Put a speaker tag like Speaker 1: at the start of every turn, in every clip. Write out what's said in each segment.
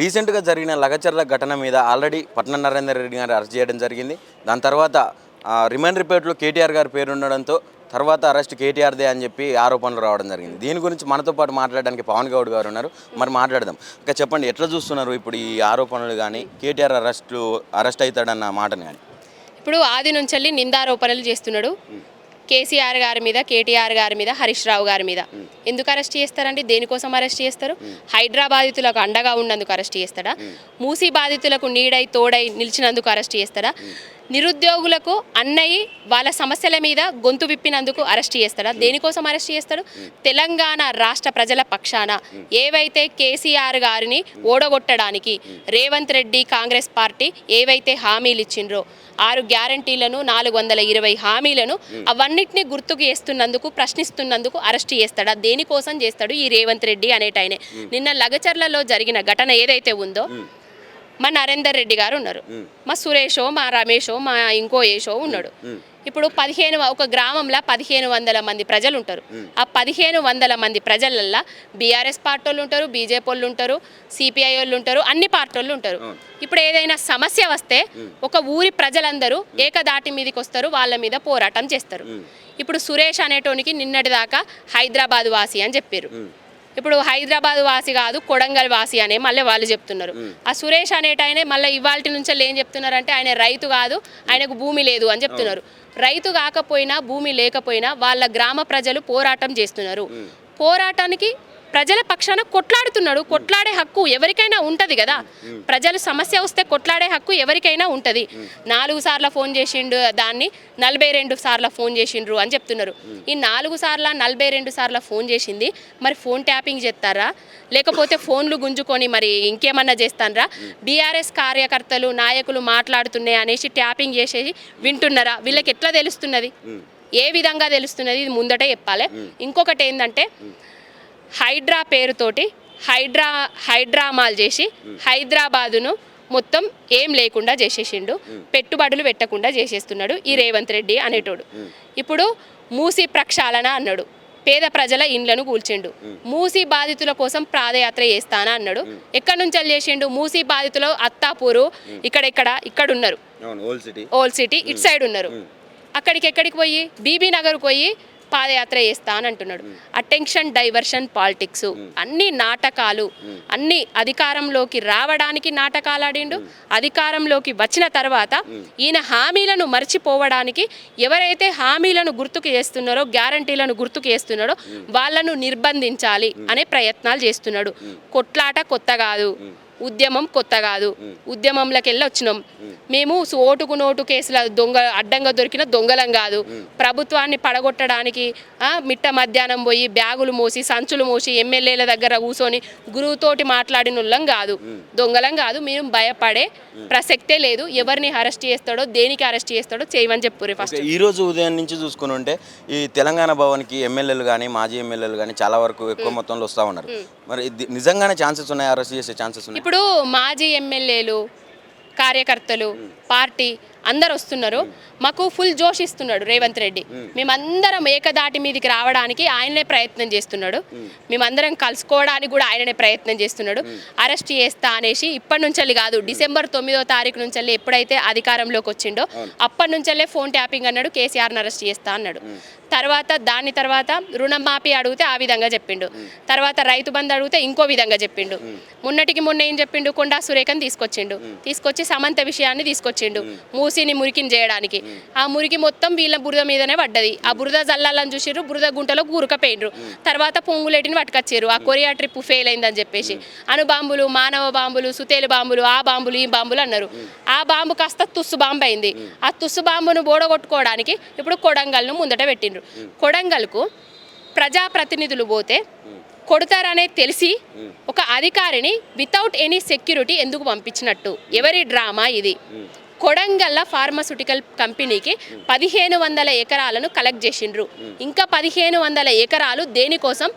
Speaker 1: రీసెంట్గా జరిగిన లగచర్ల ఘటన మీద ఆల్రెడీ పట్నం నరేందర్ రెడ్డి గారు అరెస్ట్ చేయడం జరిగింది. దాని తర్వాత రిమాండ్ రిపోర్ట్లో కేటీఆర్ గారి పేరు ఉండడంతో తర్వాత అరెస్ట్ కేటీఆర్దే అని చెప్పి ఆరోపణలు రావడం జరిగింది. దీని గురించి మనతో పాటు మాట్లాడడానికి పవన్ గౌడ్ గారు ఉన్నారు. మరి మాట్లాడదాం. ఇంకా చెప్పండి ఎట్లా చూస్తున్నారు ఇప్పుడు ఈ ఆరోపణలు కానీ కేటీఆర్ అరెస్టు అరెస్ట్ అవుతాడన్న మాటని కానీ?
Speaker 2: ఇప్పుడు ఆది నుంచి నిందారోపణలు చేస్తున్నాడు. కేసీఆర్ గారి మీద కేటీఆర్ గారి మీద హరీష్ రావు గారి మీద. ఎందుకు అరెస్ట్ చేస్తారండి? దేనికోసం అరెస్ట్ చేస్తారు? హైడ్రా బాధితులకు అండగా ఉన్నందుకు అరెస్ట్ చేస్తాడా? మూసీ బాధితులకు నీడై తోడై నిలిచినందుకు అరెస్ట్ చేస్తాడా? నిరుద్యోగులకు అన్నయ్యి వాళ్ళ సమస్యల మీద గొంతు విప్పినందుకు అరెస్ట్ చేస్తాడా? దేనికోసం అరెస్ట్ చేస్తాడు? తెలంగాణ రాష్ట్ర ప్రజల పక్షాన ఏవైతే కేసీఆర్ గారిని ఓడగొట్టడానికి రేవంత్ రెడ్డి కాంగ్రెస్ పార్టీ ఏవైతే హామీలు ఇచ్చిండ్రో ఆరు గ్యారంటీలను నాలుగు వందల ఇరవై హామీలను అవన్నిటిని గుర్తుకు చేస్తున్నందుకు ప్రశ్నిస్తున్నందుకు అరెస్ట్ చేస్తాడా? దేనికోసం చేస్తాడు ఈ రేవంత్ రెడ్డి అనేటైనే నిన్న లగచర్లలో జరిగిన ఘటన ఏదైతే ఉందో మా నరేందర్ రెడ్డి గారు ఉన్నారు. మా సురేషో మా రమేషో మా ఇంకో ఏషో ఉన్నాడు. ఇప్పుడు పదిహేను ఒక గ్రామంలో పదిహేను వందల మంది ప్రజలు ఉంటారు. ఆ పదిహేను వందల మంది ప్రజలల్లో బీఆర్ఎస్ పార్టీ వాళ్ళు ఉంటారు బీజేపీ వాళ్ళు ఉంటారు సిపిఐ వాళ్ళు ఉంటారు అన్ని పార్టీ వాళ్ళు ఉంటారు. ఇప్పుడు ఏదైనా సమస్య వస్తే ఒక ఊరి ప్రజలందరూ ఏకదాటి మీదకి వస్తారు వాళ్ళ మీద పోరాటం చేస్తారు. ఇప్పుడు సురేష్ అనేటోనికి నిన్నటిదాకా హైదరాబాద్ వాసి అని చెప్పారు. ఇప్పుడు హైదరాబాద్ వాసి కాదు కొడంగల్ వాసి అనే మళ్ళీ వాళ్ళు చెప్తున్నారు. ఆ సురేష్ అనేటాయనే మళ్ళీ ఇవాళ నుంచి ఏం చెప్తున్నారంటే ఆయన రైతు కాదు ఆయనకు భూమి లేదు అని చెప్తున్నారు. రైతు కాకపోయినా భూమి లేకపోయినా వాళ్ళ గ్రామ ప్రజలు పోరాటం చేస్తున్నారు. పోరాటానికి ప్రజల పక్షాన కొట్లాడుతున్నాడు. కొట్లాడే హక్కు ఎవరికైనా ఉంటది కదా. ప్రజలు సమస్య వస్తే కొట్లాడే హక్కు ఎవరికైనా ఉంటది. నాలుగు సార్లు ఫోన్ చేసిండు దాన్ని నలభై రెండు సార్లు ఫోన్ చేసిండ్రు అని చెప్తున్నారు. ఈ నాలుగు సార్ల నలభై రెండు సార్లు ఫోన్ చేసింది. మరి ఫోన్ ట్యాపింగ్ చేస్తారా? లేకపోతే ఫోన్లు గుంజుకొని మరి ఇంకేమన్నా చేస్తానరా? బీఆర్ఎస్ కార్యకర్తలు నాయకులు మాట్లాడుతున్నాయి అనేసి ట్యాపింగ్ చేసేసి వింటున్నారా? వీళ్ళకి ఎట్లా తెలుస్తున్నది? ఏ విధంగా తెలుస్తున్నది? ఇది ముందటే చెప్పాలి. ఇంకొకటి ఏంటంటే హైడ్రా పేరుతోటి హైడ్రా హైడ్రామాలు చేసి హైదరాబాదును మొత్తం ఏం లేకుండా చేసేసిండు. పెట్టుబడులు పెట్టకుండా చేసేస్తున్నాడు ఈ రేవంత్ రెడ్డి అనేటోడు. ఇప్పుడు మూసి ప్రక్షాళన అన్నాడు. పేద ప్రజల ఇండ్లను కూల్చిండు. మూసి బాధితుల కోసం పాదయాత్ర చేస్తానా అన్నాడు. ఎక్కడి నుంచి చేసిండు? మూసి బాధితులు అత్తాపూరు ఇక్కడ ఇక్కడ ఇక్కడ ఉన్నారు
Speaker 1: అవును ఓల్డ్ సిటీ.
Speaker 2: ఓల్డ్ సిటీ ఇటు సైడ్ ఉన్నారు. అక్కడికి ఎక్కడికి పోయి? బీబీ నగర్ పోయి పాదయాత్ర చేస్తా అని అంటున్నాడు. అటెన్షన్ డైవర్షన్ పాలిటిక్స్ అన్ని నాటకాలు అన్ని అధికారంలోకి రావడానికి నాటకాలు ఆడిండు. అధికారంలోకి వచ్చిన తర్వాత ఈయన హామీలను మర్చిపోవడానికి ఎవరైతే హామీలను గుర్తుకు చేస్తున్నారో గ్యారంటీలను గుర్తుకు చేస్తున్నాడో వాళ్ళను నిర్బంధించాలి అనే ప్రయత్నాలు చేస్తున్నాడు. కొట్లాట కొత్త కాదు. ఉద్యమం కొత్త కాదు. ఉద్యమంలోకి వెళ్ళి వచ్చినాం. మేము. ఓటుకు నోటు కేసుల దొంగ అడ్డంగా దొరికిన దొంగలం కాదు. ప్రభుత్వాన్ని పడగొట్టడానికి మిట్ట మధ్యాహ్నం పోయి బ్యాగులు మోసి సంచులు మోసి ఎమ్మెల్యేల దగ్గర కూర్చొని గురువుతోటి మాట్లాడిన కాదు. దొంగలం కాదు. మేము భయపడే ప్రసక్తే లేదు. ఎవరిని అరెస్ట్ చేస్తాడో దేనికి అరెస్ట్ చేస్తాడో చేయమని చెప్పుర్రి ఫస్ట్
Speaker 1: ఈ రోజు ఉదయం నుంచి చూసుకుని ఉంటే ఈ తెలంగాణ భవన్కి ఎమ్మెల్యేలు కానీ మాజీ ఎమ్మెల్యేలు కానీ చాలా వరకు ఎక్కువ మొత్తంలో వస్తూ ఉన్నారు. మరి నిజంగానే ఛాన్సెస్ ఉన్నాయి? అరెస్ట్ చేసే ఛాన్సెస్ ఉన్నాయి?
Speaker 2: ఇప్పుడు మాజీ ఎమ్మెల్యేలు కార్యకర్తలు పార్టీ అందరు వస్తున్నారు. మాకు ఫుల్ జోష్ ఇస్తున్నాడు రేవంత్ రెడ్డి. మేమందరం ఏకదాటి మీదకి రావడానికి ఆయననే ప్రయత్నం చేస్తున్నాడు. మేమందరం కలుసుకోవడానికి కూడా ఆయననే ప్రయత్నం చేస్తున్నాడు. అరెస్ట్ చేస్తా అనేసి ఇప్పటి నుంచి కాదు డిసెంబర్ తొమ్మిదో తారీఖు నుంచి ఎప్పుడైతే అధికారంలోకి వచ్చిండో అప్పటి నుంచే ఫోన్ ట్యాపింగ్ అన్నాడు కేసీఆర్ని అరెస్ట్ చేస్తా అన్నాడు. తర్వాత దాని తర్వాత రుణమాఫీ అడిగితే ఆ విధంగా చెప్పిండు. తర్వాత రైతు బంధు అడిగితే ఇంకో విధంగా చెప్పిండు. మొన్నటికి మొన్న ఏం చెప్పిండు కొండా సురేఖని తీసుకొచ్చిండు. తీసుకొచ్చి సమంత విషయాన్ని తీసుకొచ్చిండు మూసిని మురికిని చేయడానికి. ఆ మురికి మొత్తం వీళ్ళ బురద మీదనే పడ్డది. ఆ బురద జల్లాలని చూసిర్రు బురద గుంటలో కూరుకపోయినరు తర్వాత పొంగులేటిని పట్టుకొచ్చారు. ఆ కొరియా ట్రిప్ ఫెయిల్ అయిందని చెప్పేసి. అణు బాంబులు మానవ బాంబులు సుతేలు బాంబులు ఆ బాంబులు ఈ బాంబులు అన్నారు. ఆ బాంబు కాస్త తుస్సు బాంబు అయింది. ఆ తుస్సు బాంబును బోడగొట్టుకోవడానికి ఇప్పుడు కొడంగల్ను ముందట పెట్టిండ్రు. కొడంగల్కు ప్రజాప్రతినిధులు పోతే కొడతారనే తెలిసి ఒక అధికారిని వితౌట్ ఎనీ సెక్యూరిటీ ఎందుకు పంపించినట్టు? ఎవరి డ్రామా ఇది? కొడంగల్ల ఫార్మస్యూటికల్ కంపెనీకి పదిహేను వందల ఎకరాలను కలెక్ట్ చేసిండ్రు. ఇంకా పదిహేను వందల ఎకరాలు దేనికోసం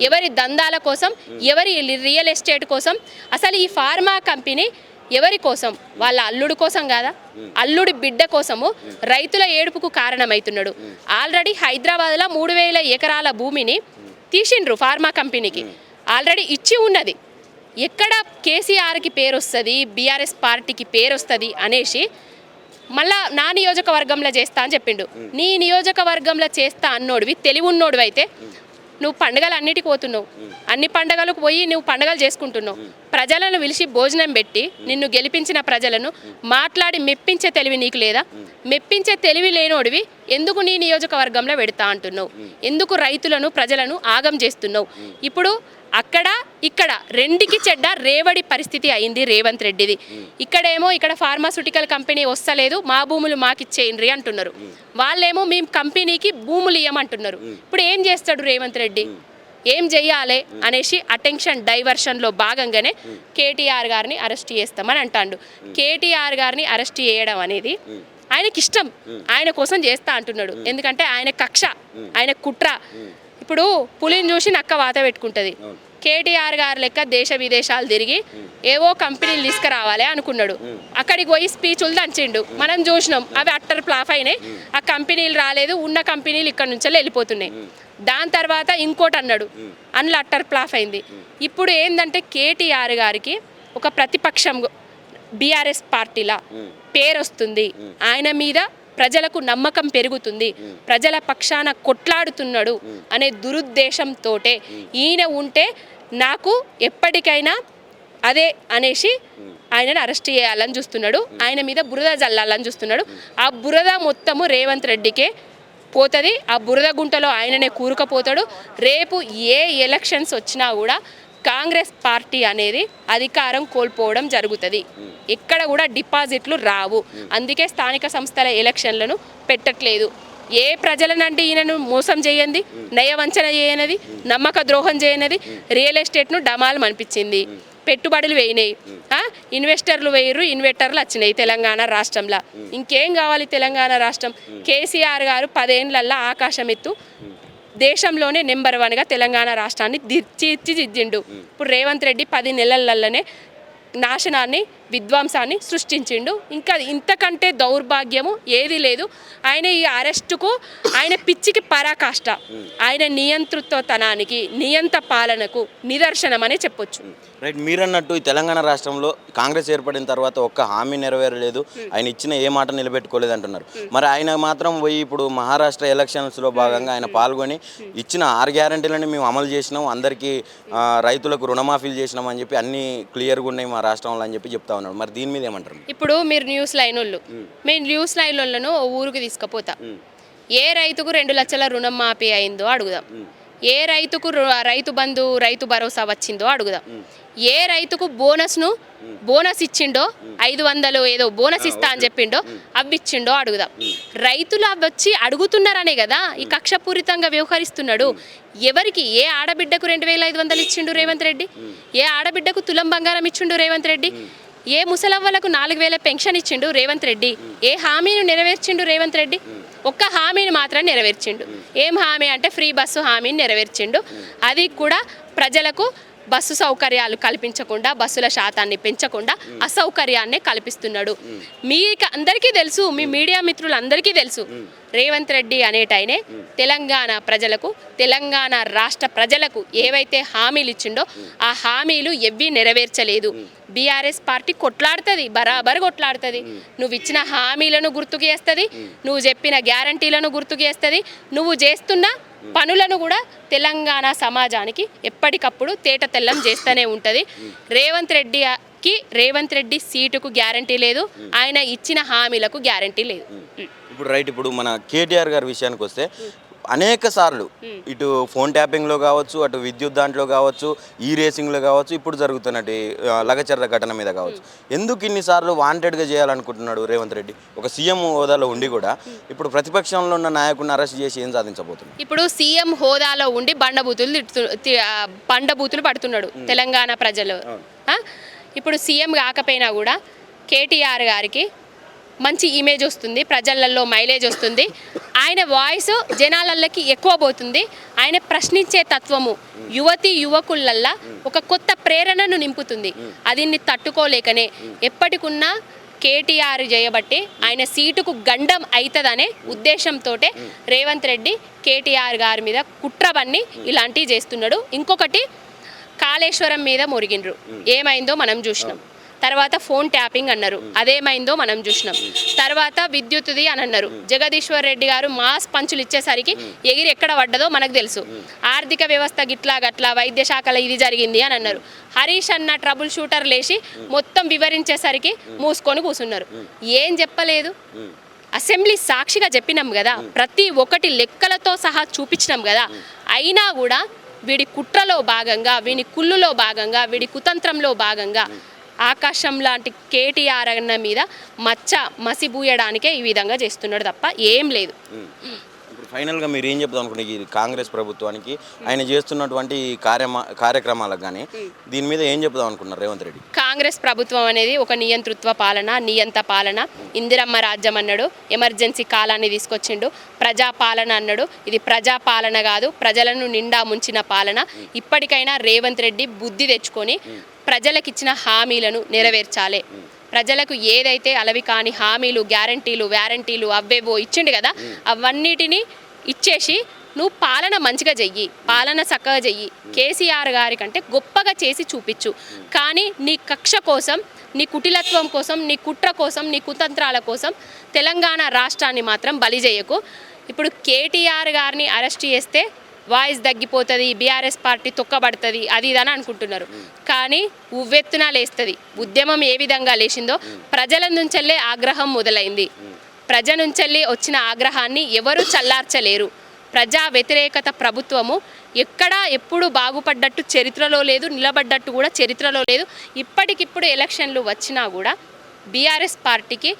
Speaker 2: ఎవరి దందాల కోసం? ఎవరి రియల్ ఎస్టేట్ కోసం? అసలు ఈ ఫార్మా కంపెనీ ఎవరి కోసం? వాళ్ళ అల్లుడు కోసం కాదా? అల్లుడి బిడ్డ కోసము రైతుల ఏడుపుకు కారణమవుతున్నాడు ఆల్రెడీ హైదరాబాద్లో మూడు వేల ఎకరాల భూమిని తీసిండ్రు ఫార్మా కంపెనీకి. ఆల్రెడీ ఇచ్చి ఉన్నది. ఎక్కడ కేసీఆర్కి పేరు వస్తుంది బీఆర్ఎస్ పార్టీకి పేరు వస్తుంది అనేసి మళ్ళా నా నియోజకవర్గంలో చేస్తా అని చెప్పిండు. నీ నియోజకవర్గంలో చేస్తా అన్నోడివి తెలివి ఉన్నోడివి అయితే నువ్వు పండగలు అన్నిటికి పోతున్నావు. అన్ని పండగలకు పోయి నువ్వు పండగలు చేసుకుంటున్నావు. ప్రజలను పిలిచి భోజనం పెట్టి నిన్ను గెలిపించిన ప్రజలను మాట్లాడి మెప్పించే తెలివి నీకు లేదా? మెప్పించే తెలివి లేనోడివి ఎందుకు నీ నియోజకవర్గంలో పెడతా అంటున్నావు? ఎందుకు రైతులను ప్రజలను ఆగం చేస్తున్నావు? ఇప్పుడు అక్కడ ఇక్కడ రెండికి చెడ్డ రేవడి పరిస్థితి అయింది రేవంత్ రెడ్డిది. ఇక్కడేమో ఇక్కడ ఫార్మాస్యూటికల్ కంపెనీ వస్తలేదు మా భూములు మాకిచ్చేయండి అంటున్నారు. వాళ్ళేమో మేము కంపెనీకి భూములు ఇవ్వమంటున్నారు ఇప్పుడు ఏం చేస్తాడు రేవంత్ రెడ్డి? ఏం చెయ్యాలి అనేసి అటెన్షన్ డైవర్షన్లో భాగంగానే కేటీఆర్ గారిని అరెస్ట్ చేస్తామని అంటాడు. కేటీఆర్ గారిని అరెస్ట్ చేయడం అనేది ఆయనకి ఇష్టం ఆయన కోసం చేస్తా అంటున్నాడు. ఎందుకంటే ఆయన కక్ష ఆయన కుట్ర. ఇప్పుడు పులిని చూసి నక్క వాత పెట్టుకుంటుంది. కేటీఆర్ గారు లెక్క దేశ విదేశాలు తిరిగి ఏవో కంపెనీలు తీసుకురావాలి అనుకున్నాడు. అక్కడికి పోయి స్పీచ్లు దంచిండు. మనం చూసినాం. అవి అట్టర్ ప్లాఫ్ అయినాయి. ఆ కంపెనీలు రాలేదు. ఉన్న కంపెనీలు ఇక్కడ నుంచి వెళ్ళిపోతున్నాయి. దాని తర్వాత ఇంకోటి అన్నాడు. అందులో అట్టర్ ప్లాఫ్ అయింది. ఇప్పుడు ఏంటంటే కేటీఆర్ గారికి ఒక ప్రతిపక్షం బీఆర్ఎస్ పార్టీలా పేరు వస్తుంది. ఆయన మీద ప్రజలకు నమ్మకం పెరుగుతుంది. ప్రజల పక్షాన కొట్లాడుతున్నాడు అనే దురుద్దేశంతో ఈయన ఉంటే నాకు ఎప్పటికైనా అదే అనేసి ఆయనను అరెస్ట్ చేయాలని చూస్తున్నాడు. ఆయన మీద బురద జల్లాలని చూస్తున్నాడు. ఆ బురద మొత్తము రేవంత్ రెడ్డికే పోతుంది. ఆ బురద గుంటలో ఆయననే కూరుకుపోతాడు. రేపు ఏ ఎలక్షన్స్ వచ్చినా కూడా కాంగ్రెస్ పార్టీ అనేది అధికారం కోల్పోవడం జరుగుతుంది. ఎక్కడ కూడా డిపాజిట్లు రావు. అందుకే స్థానిక సంస్థల ఎలక్షన్లను పెట్టట్లేదు. ఏ ప్రజలనంటే ఈయనను మోసం చేయండి నయవంచన చేయనది నమ్మక ద్రోహం చేయనది రియల్ ఎస్టేట్ను డమాలం అనిపించింది పెట్టుబడులు వేయినాయి. ఇన్వెస్టర్లు వేయరు ఇన్వెస్టర్లు వచ్చినాయి తెలంగాణ రాష్ట్రంలో. ఇంకేం కావాలి తెలంగాణ రాష్ట్రం? కేసీఆర్ గారు పదేళ్ళల్లో ఆకాశం ఎత్తు దేశంలోనే నెంబర్ వన్గా తెలంగాణ రాష్ట్రాన్ని తీర్చిదిద్దిండు. ఇప్పుడు రేవంత్ రెడ్డి పది నెలలలోనే నాశనాన్ని విధ్వంసాన్ని సృష్టించిండు. ఇంకా ఇంతకంటే దౌర్భాగ్యము ఏది లేదు. ఆయన ఈ అరెస్టుకు ఆయన పిచ్చికి పరాకాష్ట. ఆయన నియంతృత్వతనానికి నియంత పాలనకు నిదర్శనమనే చెప్పొచ్చు.
Speaker 1: రైట్ మీరన్నట్టు ఈ తెలంగాణ రాష్ట్రంలో కాంగ్రెస్ ఏర్పడిన తర్వాత ఒక్క హామీ నెరవేరలేదు. ఆయన ఇచ్చిన ఏ మాట నిలబెట్టుకోలేదు అంటున్నారు. మరి ఆయన మాత్రం పోయి ఇప్పుడు మహారాష్ట్ర ఎలక్షన్స్లో భాగంగా ఆయన పాల్గొని ఇచ్చిన ఆరు గ్యారంటీలని మేము అమలు చేసినాం. అందరికీ రైతులకు రుణమాఫీలు చేసినాం అని చెప్పి అన్ని క్లియర్గా ఉన్నాయి మా రాష్ట్రంలో అని చెప్పి చెప్తా ఉన్నాడు. మరి దీని మీద ఏమంటారు?
Speaker 2: ఇప్పుడు మీరు న్యూస్ లైన్ వాళ్ళు మేము న్యూస్ లైన్ వాళ్ళను ఓ ఊరికి తీసుకుపోతా. ఏ రైతుకు రెండు లక్షల రుణం మాఫీ అయిందో అడుగుదాం. ఏ రైతుకు రైతు బంధు రైతు భరోసా వచ్చిందో అడుగుదాం. ఏ రైతుకు బోనస్ను బోనస్ ఇచ్చిండో ఐదు వందలు ఏదో బోనస్ ఇస్తా అని చెప్పిండో అవి ఇచ్చిండో అడుగుదాం. రైతులు అవి వచ్చి అడుగుతున్నారనే కదా ఈ కక్షపూరితంగా వ్యవహరిస్తున్నాడు. ఎవరికి ఏ ఆడబిడ్డకు రెండు వేల ఐదు వందలు ఇచ్చిండు రేవంత్ రెడ్డి? ఏ ఆడబిడ్డకు తులం బంగారం ఇచ్చిండు రేవంత్ రెడ్డి? ఏ ముసలవ్వలకు నాలుగు వేల పెన్షన్ ఇచ్చిండు రేవంత్ రెడ్డి? ఏ హామీని నెరవేర్చిండు రేవంత్ రెడ్డి? ఒక్క హామీని మాత్రం నెరవేర్చిండు. ఏం హామీ అంటే ఫ్రీ బస్సు హామీని నెరవేర్చిండు. అది కూడా ప్రజలకు బస్సు సౌకర్యాలు కల్పించకుండా బస్సుల శాతాన్ని పెంచకుండా అసౌకర్యాన్ని కల్పిస్తున్నాడు. మీకు అందరికీ తెలుసు మీ మీడియా మిత్రులందరికీ తెలుసు. రేవంత్ రెడ్డి అనేటైనే తెలంగాణ ప్రజలకు తెలంగాణ రాష్ట్ర ప్రజలకు ఏవైతే హామీలు ఇచ్చిండో ఆ హామీలు ఎవ్వి నెరవేర్చలేదు. బీఆర్ఎస్ పార్టీ కొట్లాడుతుంది బరాబర్ కొట్లాడుతుంది. నువ్వు ఇచ్చిన హామీలను గుర్తుకు చేస్తుంది నువ్వు చెప్పిన గ్యారంటీలను గుర్తుకు చేస్తుంది నువ్వు చేస్తున్న పనులను కూడా తెలంగాణ సమాజానికి ఎప్పటికప్పుడు తేట తెల్లం చేస్తూనే ఉంటుంది. రేవంత్ రెడ్డికి రేవంత్ రెడ్డి సీటుకు గ్యారంటీ లేదు. ఆయన ఇచ్చిన హామీలకు గ్యారంటీ లేదు.
Speaker 1: ఇప్పుడు రైట్ ఇప్పుడు మన కేటీఆర్ గారి విషయానికి వస్తే అనేక సార్లు. ఇటు ఫోన్ ట్యాపింగ్లో కావచ్చు అటు విద్యుత్ దాంట్లో కావచ్చు ఈ రేసింగ్లో కావచ్చు ఇప్పుడు జరుగుతున్నట్టు ఆ, లగచర్ల ఘటన మీద కావచ్చు. ఎందుకు ఇన్నిసార్లు వాంటెడ్గా చేయాలనుకుంటున్నాడు రేవంత్ రెడ్డి? ఒక సీఎం హోదాలో ఉండి కూడా ఇప్పుడు ప్రతిపక్షంలో ఉన్న నాయకుడిని అరెస్ట్ చేసి ఏం సాధించబోతున్నాడు?
Speaker 2: ఇప్పుడు సీఎం హోదాలో ఉండి బండబూతులు బండబూతులు పడుతున్నాడు తెలంగాణ ప్రజలు? ఇప్పుడు సీఎం కాకపోయినా కూడా కేటీఆర్ గారికి మంచి ఇమేజ్ వస్తుంది ప్రజలల్లో మైలేజ్ వస్తుంది. ఆయన వాయిస్ జనాలకి ఎక్కువ పోతుంది. ఆయన ప్రశ్నించే తత్వము యువతి యువకులల్లా ఒక కొత్త ప్రేరణను నింపుతుంది. అది తట్టుకోలేకనే ఎప్పటికున్నా కేటీఆర్ చేయబట్టి ఆయన సీటుకు గండం అవుతుందనే ఉద్దేశంతో రేవంత్ రెడ్డి కేటీఆర్ గారి మీద కుట్రబన్ని ఇలాంటివి చేస్తున్నాడు. ఇంకొకటి కాళేశ్వరం మీద మురిగిండ్రు. ఏమైందో మనం చూసినాం. తర్వాత ఫోన్ ట్యాపింగ్ అన్నారు. అదేమైందో మనం చూసినాం. తర్వాత విద్యుత్ది అని అన్నారు. జగదీశ్వర్ రెడ్డి గారు మాస్ పంచులు ఇచ్చేసరికి ఎగిరి ఎక్కడ పడ్డదో మనకు తెలుసు. ఆర్థిక వ్యవస్థ గిట్లా గట్లా వైద్య శాఖలో ఇది జరిగింది అని అన్నారు. హరీష్ అన్న ట్రబుల్ షూటర్ లేచి మొత్తం వివరించేసరికి మూసుకొని కూర్చున్నారు ఏం చెప్పలేదు? అసెంబ్లీ సాక్షిగా చెప్పినాం కదా. ప్రతి ఒక్కటి లెక్కలతో సహా చూపించినాం కదా. అయినా కూడా వీడి కుట్రలో భాగంగా వీడి కుళ్ళులో భాగంగా వీడి కుతంత్రంలో భాగంగా ఆకాశం లాంటి కేటీఆర్ అన్న మీద మచ్చ మసిబూయడానికే ఈ విధంగా చేస్తున్నాడు తప్ప ఏం లేదు.
Speaker 1: ఫైనల్గా మీరు ఏం చెప్తాం అనుకుంటే ఈ కాంగ్రెస్ ప్రభుత్వానికి ఆయన చేస్తున్నటువంటి ఈ కార్యమా కార్యక్రమాలకు కానీ దీని మీద ఏం చెప్దాం అనుకున్నారు రేవంత్ రెడ్డి?
Speaker 2: కాంగ్రెస్ ప్రభుత్వం అనేది ఒక నియంతృత్వ పాలన నియంత పాలన. ఇందిరమ్మ రాజ్యం అన్నాడు ఎమర్జెన్సీ కాలాన్ని తీసుకొచ్చిండు. ప్రజా పాలన అన్నాడు. ఇది ప్రజా పాలన కాదు ప్రజలను నిండా ముంచిన పాలన. ఇప్పటికైనా రేవంత్ రెడ్డి బుద్ధి తెచ్చుకొని ప్రజలకు ఇచ్చిన హామీలను నెరవేర్చాలి. ప్రజలకు ఏదైతే అలవి కాని హామీలు గ్యారంటీలు వ్యారంటీలు అవ్వేవో ఇచ్చిండు కదా అవన్నిటిని ఇచ్చేసి నువ్వు పాలన మంచిగా చెయ్యి పాలన చక్కగా చెయ్యి. కేసీఆర్ గారి కంటే గొప్పగా చేసి చూపించు. కానీ నీ కక్ష కోసం నీ కుటిలత్వం కోసం నీ కుట్ర కోసం నీ కుతంత్రాల కోసం తెలంగాణ రాష్ట్రాన్ని మాత్రం బలి చేయకు. ఇప్పుడు కేటీఆర్ గారిని అరెస్ట్ చేస్తే వాయిస్ తగ్గిపోతుంది బీఆర్ఎస్ పార్టీ తొక్కబడుతుంది అది ఇది అని అనుకుంటున్నారు. కానీ ఉవ్వెత్తున లేస్తుంది. ఉద్యమం ఏ విధంగా లేచిందో ప్రజల నుంచెల్లే ఆగ్రహం మొదలైంది. ప్రజ నుంచెల్లి వచ్చిన ఆగ్రహాన్ని ఎవరూ చల్లార్చలేరు. ప్రజా వ్యతిరేకత ప్రభుత్వము ఎక్కడా ఎప్పుడు బాగుపడ్డట్టు చరిత్రలో లేదు నిలబడ్డట్టు కూడా చరిత్రలో లేదు. ఇప్పటికిప్పుడు ఎలక్షన్లు వచ్చినా కూడా బీఆర్ఎస్ పార్టీకి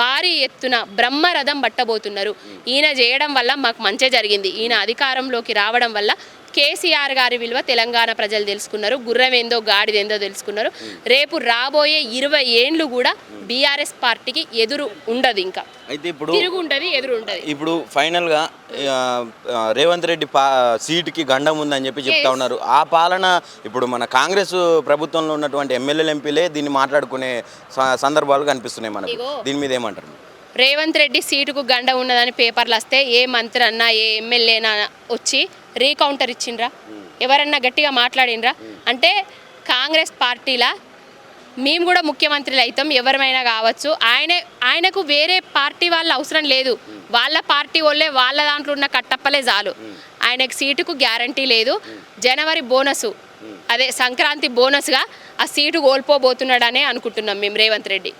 Speaker 2: భారీ ఎత్తున బ్రహ్మరథం పట్టబోతున్నారు. ఈయన చేయడం వల్ల మాకు మంచి జరిగింది. ఈయన అధికారంలోకి రావడం వల్ల కేసీఆర్ గారి విలువ తెలంగాణ ప్రజలు తెలుసుకున్నారు. గుర్రం ఏందో గాడిదేందో తెలుసుకున్నారు. రేపు రాబోయే ఇరవై ఏండ్లు కూడా బీఆర్ఎస్ పార్టీకి ఎదురు ఉండదు ఇంకా.
Speaker 1: అయితే ఇప్పుడు
Speaker 2: తిరుగు ఉంటుంది ఎదురు ఉంటుంది.
Speaker 1: ఇప్పుడు ఫైనల్గా రేవంత్ రెడ్డి పా సీటుకి గండం ఉందని చెప్పి చెప్తా ఉన్నారు. ఆ పాలన ఇప్పుడు మన కాంగ్రెస్ ప్రభుత్వంలో ఉన్నటువంటి ఎమ్మెల్యేలు ఎంపీలే దీన్ని మాట్లాడుకునే సందర్భాలు కనిపిస్తున్నాయి మనకు. దీని మీద ఏమంటారు
Speaker 2: రేవంత్ రెడ్డి సీటుకు గండ ఉన్నదని పేపర్లు వస్తే ఏ మంత్రి అన్నా ఏ ఎమ్మెల్యేనా వచ్చి రీకౌంటర్ ఇచ్చిండ్రా? ఎవరన్నా గట్టిగా మాట్లాడిండ్రా? అంటే కాంగ్రెస్ పార్టీలా మేము కూడా ముఖ్యమంత్రులు అవుతాం ఎవరిమైనా కావచ్చు. ఆయన ఆయనకు వేరే పార్టీ వాళ్ళ అవసరం లేదు. వాళ్ళ పార్టీ వాళ్ళే వాళ్ళ దాంట్లో ఉన్న కట్టప్పలే చాలు. ఆయనకు సీటుకు గ్యారంటీ లేదు. జనవరి బోనస్. అదే సంక్రాంతి బోనస్గా ఆ సీటు కోల్పోబోతున్నాడనే అనుకుంటున్నాం మేము రేవంత్ రెడ్డి.